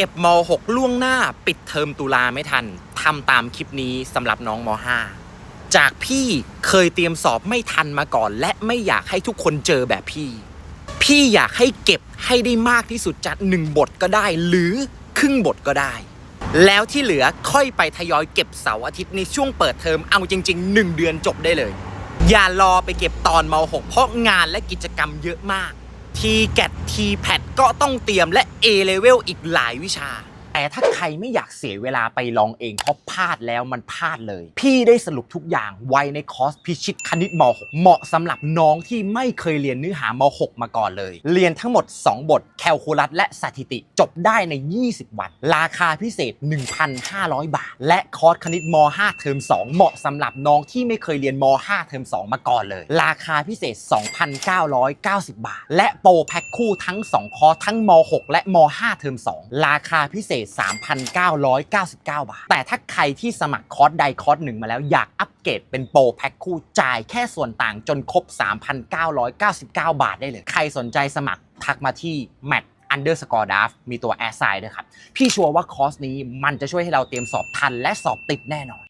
เก็บม .6 ล่วงหน้าปิดเทอมตุลาไม่ทันทำตามคลิปนี้สำหรับน้องม .5 จากพี่เคยเตรียมสอบไม่ทันมาก่อน และไม่อยากให้ทุกคนเจอแบบพี่ พี่อยากให้เก็บให้ได้มากที่สุดจากหนึ่งบทก็ได้ หรือครึ่งบทก็ได้ แล้วที่เหลือค่อยไปทยอยเก็บเสาร์อาทิตย์ในช่วงเปิดเทอมเอาจริง ๆ 1 เดือนจบได้เลย อย่ารอไปเก็บตอนม .6 เพราะงานและกิจกรรมเยอะมาก ทีแกตทีแพดก็ต้องเตรียมและ A level อีกหลายวิชา แต่ถ้าใครไม่อยากเสียเวลาไปลองเองเพราะพลาดแล้วมันพลาดเลย พี่ได้สรุปทุกอย่างไว้ในคอร์สพิชิตคณิตม .6 เหมาะสำหรับน้องที่ไม่เคยเรียนเนื้อหาม .6 มาก่อนเลย เรียนทั้งหมด 2 บท แคลคูลัสและสถิติจบได้ใน 20 วัน ราคาพิเศษ 1,500 บาท และคอร์สคณิตม .5 เทอม2 เหมาะสำหรับน้องที่ไม่เคยเรียนม .5 เทอม2 มาก่อนเลย ราคาพิเศษ 2,990 บาท และโปรแพ็คคู่ทั้ง 2 คอร์สทั้งม .6 และม .5 เทอม2 ราคาพิเศษ3,999 บาท แต่ถ้าใครที่สมัครคอร์สใดคอร์สหนึ่งมาแล้วอยากอัปเกรดเป็นโปรแพ็คคู่จ่ายแค่ส่วนต่างจนครบ 3,999 บาทได้เลย ใครสนใจสมัครทักมาที่ Matt underscore d a f มีตัวแอสไซด์ด้วยครับ พี่ชัวร์ว่าคอร์สนี้มันจะช่วยให้เราเตรียมสอบทันและสอบติดแน่นอน